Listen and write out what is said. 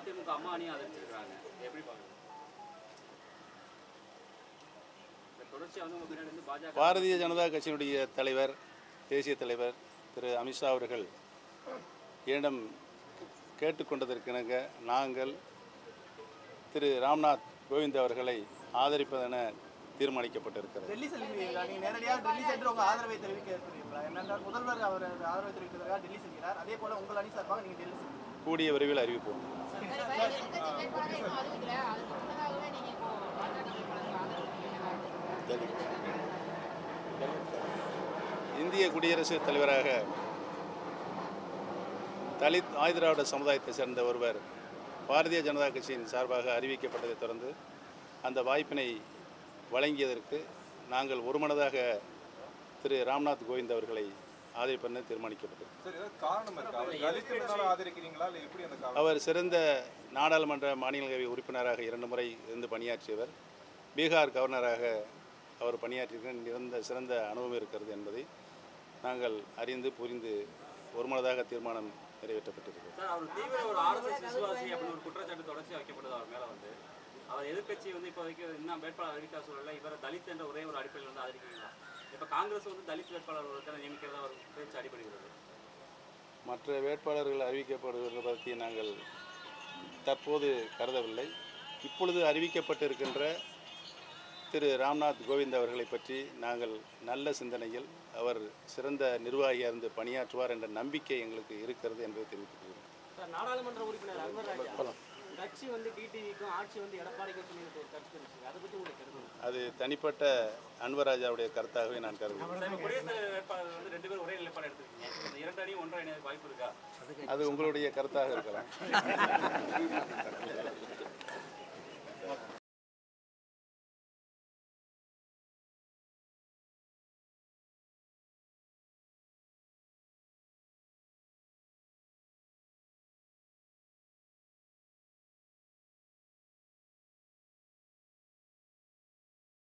அதிமுக அம்மா அணியும் ஆதரிச்சிருக்காங்க எப்படி பாஜக பாரதிய ஜனதா கட்சியினுடைய தலைவர் தேசிய தலைவர் திரு அமித்ஷா அவர்கள் என்னிடம் கேட்டுக்கொண்டதற்கிணங்க நாங்கள் திரு ராம்நாத் கோவிந்த் அவர்களை ஆதரிப்பதென தீர்மானிக்கப்பட்டிருக்கிறது. நீங்க நேரடியாக டெல்லி சென்று உங்க ஆதரவை தெரிவிக்க இருக்கிறீங்களா என்னென்றால் முதல்வர் அவர் ஆதரவை தெரிவிக்கிறதுக்காக டெல்லி செல்கிறார். அதே போல உங்கள் அணி சார்பாக நீங்க டெல்லி கூடிய விரைவில் அறிவிப்போம். இந்திய குடியரசுத் தலைவராக தலித் ஆயுதிராவிட சமுதாயத்தை சேர்ந்த ஒருவர் பாரதிய ஜனதா கட்சியின் சார்பாக அறிவிக்கப்பட்டதைத் தொடர்ந்து அந்த வாய்ப்பினை வழங்கியதற்கு நாங்கள் ஒருமனதாக திரு ராம்நாத் கோவிந்த் அவர்களை தீர்மானிக்கப்பட்டது ஏதாவது காரணம் இருக்கா? அவர் தலித்துனால ஆதரிக்கிறீங்களா? இல்லை எப்படி அந்த காரணம்? அவர் சிறந்த நாடாளுமன்ற மாநிலங்களவை உறுப்பினராக இரண்டு முறை இருந்து பணியாற்றியவர். பீகார் கவர்னராக அவர் பணியாற்றியிருக்க நிறந்த சிறந்த அனுபவம் இருக்கிறது என்பதை நாங்கள் அறிந்து புரிந்து ஒருமனதாக தீர்மானம் நிறைவேற்றப்பட்டிருக்கிறது. சார் அவர் மேல வந்து அவர் எதிர்க்கட்சி வந்து இப்போ வரைக்கும் இன்னும் வேட்பாளர் அறிவிக்காத சூழல்ல இவர் தலித் என்ற ஒரே ஒரு அடிப்படையில் வந்து ஆதரிக்கிறீங்களா? இப்போ காங்கிரஸ் வந்து தலித் வேட்பாளர் ஒருத்தரை நியமிக்கிறதா ஒரு பேச்சு அடிபடுகிறது. மற்ற வேட்பாளர்கள் அறிவிக்கப்படுவதை பற்றி நாங்கள் தற்போது கருதவில்லை. இப்பொழுது அறிவிக்கப்பட்டிருக்கின்ற திரு ராம்நாத் கோவிந்த் அவர்களை பற்றி நாங்கள் நல்ல சிந்தனையில் அவர் சிறந்த நிர்வாகியாக இருந்து பணியாற்றுவார் என்ற நம்பிக்கை எங்களுக்கு இருக்கிறது என்பதை தெரிவித்துக் சார் நாடாளுமன்ற உறுப்பினர் கட்சி வந்து டிடிவிக்கும் ஆட்சி வந்து எடப்பாடிக்கும் ஒரு கருத்து இருந்துச்சு. அதை பத்தி உங்களுக்கு கருத்து அது தனிப்பட்ட அன்வராஜாவுடைய கருத்தாகவே நான் கருதுகிறேன். அது உங்களுடைய கருத்தாக இருக்கலாம்.